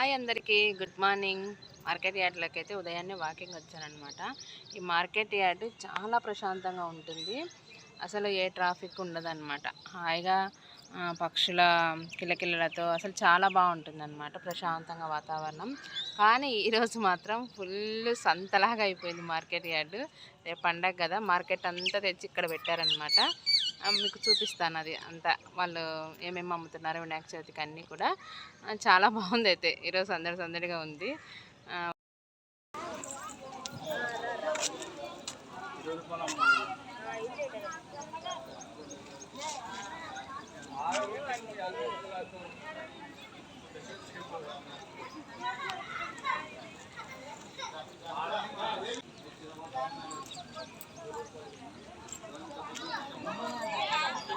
Hi అందరికీ. Good morning. Market యార్డ్లోకి అయితే ఉదయాన్నే వాకింగ్ వచ్చానమాట ఈ మార్కెట్ యార్డ్ చాలా ప్రశాంతంగా ఉంటుంది. అసలు ఏ ట్రాఫిక్ ఉండదన్నమాట. హాయిగా పక్షుల కిలకిలలతో అసలు చాలా బాగుంటుంది అనమాట ప్రశాంతంగా వాతావరణం. కానీ ఈరోజు మాత్రం ఫుల్ సంతలాగా అయిపోయింది మార్కెట్ యార్డ్. రేపు పండగ కదా మార్కెట్ అంతా తెచ్చి ఇక్కడ పెట్టారనమాట మీకు చూపిస్తాను అది అంతా. వాళ్ళు ఏమేమి అమ్ముతున్నారు వినాయక చవితికి అన్నీ కూడా. చాలా బాగుంది అయితే ఈరోజు సందడి సందడిగా ఉంది.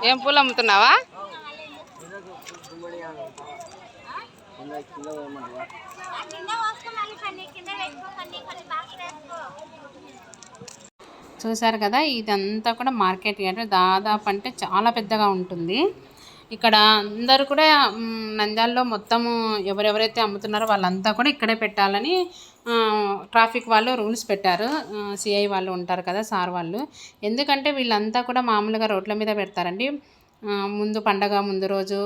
ఏం పూలు అమ్ముతున్నావా? చూసారు కదా ఇదంతా కూడా మార్కెట్ అంటే దాదాపు అంటే చాలా పెద్దగా ఉంటుంది. ఇక్కడ అందరూ కూడా మ్, నంద్యాలలో మొత్తము ఎవరెవరైతే అమ్ముతున్నారో వాళ్ళంతా కూడా ఇక్కడే పెట్టాలని ట్రాఫిక్ వాళ్ళు రూల్స్ పెట్టారు. సిఐ వాళ్ళు ఉంటారు కదా సార్ వాళ్ళు. ఎందుకంటే వీళ్ళంతా కూడా మామూలుగా రోడ్ల మీద పెడతారండి. ముందు పండగ ముందు రోజు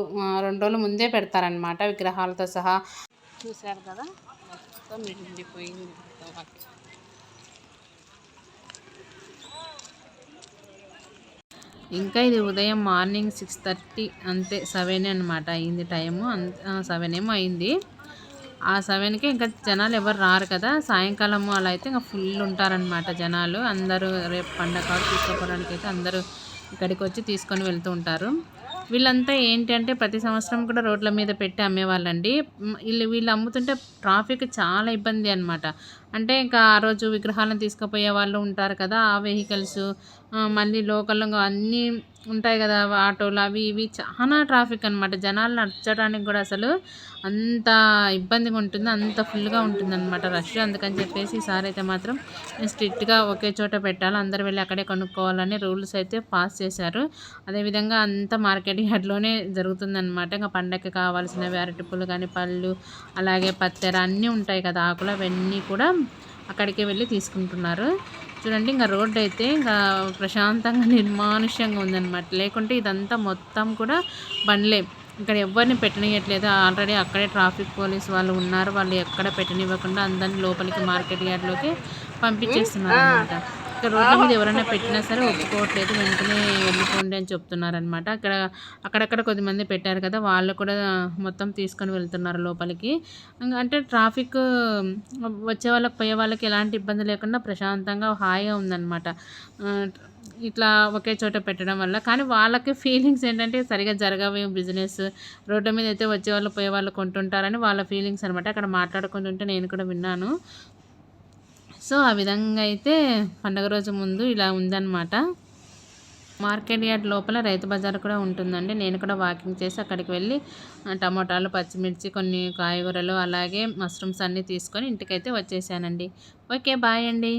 రెండు రోజులు ముందే పెడతారనమాట విగ్రహాలతో సహా. చూశారు కదా? మొత్తం నిండిపోయింది. ఇంకా ఇది ఉదయం మార్నింగ్ సిక్స్ థర్టీ అంతే సెవెన్ అనమాట అయింది టైము. సెవెన్ ఏమో అయింది. ఆ సెవెన్కి ఇంకా జనాలు ఎవరు రారు కదా? సాయంకాలము అలా అయితే ఇంకా ఫుల్ ఉంటారనమాట జనాలు. అందరూ రేపు పండగ తీసుకోవడానికి అయితే అందరూ ఇక్కడికి వచ్చి తీసుకొని వెళ్తూ ఉంటారు. వీళ్ళంతా ఏంటి అంటే ప్రతి సంవత్సరం కూడా రోడ్ల మీద పెట్టి అమ్మేవాళ్ళండి. వీళ్ళు వీళ్ళు అమ్ముతుంటే ట్రాఫిక్ చాలా ఇబ్బంది అనమాట అంటే ఇంకా ఆ రోజు విగ్రహాలను తీసుకుపోయే వాళ్ళు ఉంటారు కదా ఆ వెహికల్స్ మళ్ళీ లోకల్గా అన్నీ ఉంటాయి కదా ఆటోలు అవి ఇవి. చాలా ట్రాఫిక్ అనమాట జనాలు నడచడానికి కూడా అసలు అంత ఇబ్బందిగా ఉంటుంది అంత ఫుల్గా ఉంటుంది అనమాట రష్. అందుకని చెప్పేసి ఈసారి అయితే మాత్రం స్ట్రిక్ట్గా ఒకే చోట పెట్టాలి. అందరు వెళ్ళి అక్కడే కొనుక్కోవాలని రూల్స్ అయితే పాస్ చేశారు. అదేవిధంగా అంత మార్కెట్ యార్డ్లోనే జరుగుతుందన్నమాట. ఇంకా పండగకి కావాల్సినవి అరటిపులు కానీ పళ్ళు అలాగే పత్తెర అన్నీ ఉంటాయి కదా ఆకులు అవన్నీ కూడా అక్కడికే వెళ్ళి తీసుకుంటున్నారు. చూడండి ఇంకా రోడ్డు అయితే ఇంకా ప్రశాంతంగా నిర్మానుష్యంగా ఉందన్నమాట. లేకుంటే ఇదంతా మొత్తం కూడా బండ్లే. ఇక్కడ ఎవరిని పెట్టనియట్లేదు. ఆల్రెడీ అక్కడే ట్రాఫిక్ పోలీస్ వాళ్ళు ఉన్నారు. వాళ్ళు ఎక్కడ పెట్టనివ్వకుండా అందరిని లోపలికి మార్కెట్ యార్డ్లోకి పంపించేస్తున్నారు అనమాట ఇక్కడ రోడ్ల మీద ఎవరైనా పెట్టినా సరే ఒప్పుకోవట్లేదు వెంటనే వెళ్ళిపోండి అని చెప్తున్నారు అనమాట అక్కడ అక్కడక్కడ కొద్దిమంది పెట్టారు కదా వాళ్ళు కూడా మొత్తం తీసుకొని వెళ్తున్నారు లోపలికి. అంటే ట్రాఫిక్ వచ్చే వాళ్ళకి పోయే వాళ్ళకి ఎలాంటి ఇబ్బంది లేకుండా ప్రశాంతంగా హాయిగా ఉందన్నమాట. ఇట్లా ఒకే చోట పెట్టడం వల్ల. కానీ వాళ్ళకి ఫీలింగ్స్ ఏంటంటే సరిగా జరగవు బిజినెస్. రోడ్డు మీద అయితే వచ్చే వాళ్ళు పోయే వాళ్ళు కొంటుంటారని వాళ్ళ ఫీలింగ్స్ అనమాట అక్కడ మాట్లాడుకుంటుంటే నేను కూడా విన్నాను. సో ఆ విధంగా అయితే పండగ రోజు ముందు ఇలా ఉందన్నమాట. మార్కెట్ యార్డ్ లోపల రైతు బజార్ కూడా ఉంటుందండి. నేను కూడా వాకింగ్ చేసి అక్కడికి వెళ్ళి టమోటాలు పచ్చిమిర్చి కొన్ని కాయగూరలు అలాగే మష్రూమ్స్ అన్నీ తీసుకొని ఇంటికైతే వచ్చేసానండి. ఓకే బాయ్ అండి.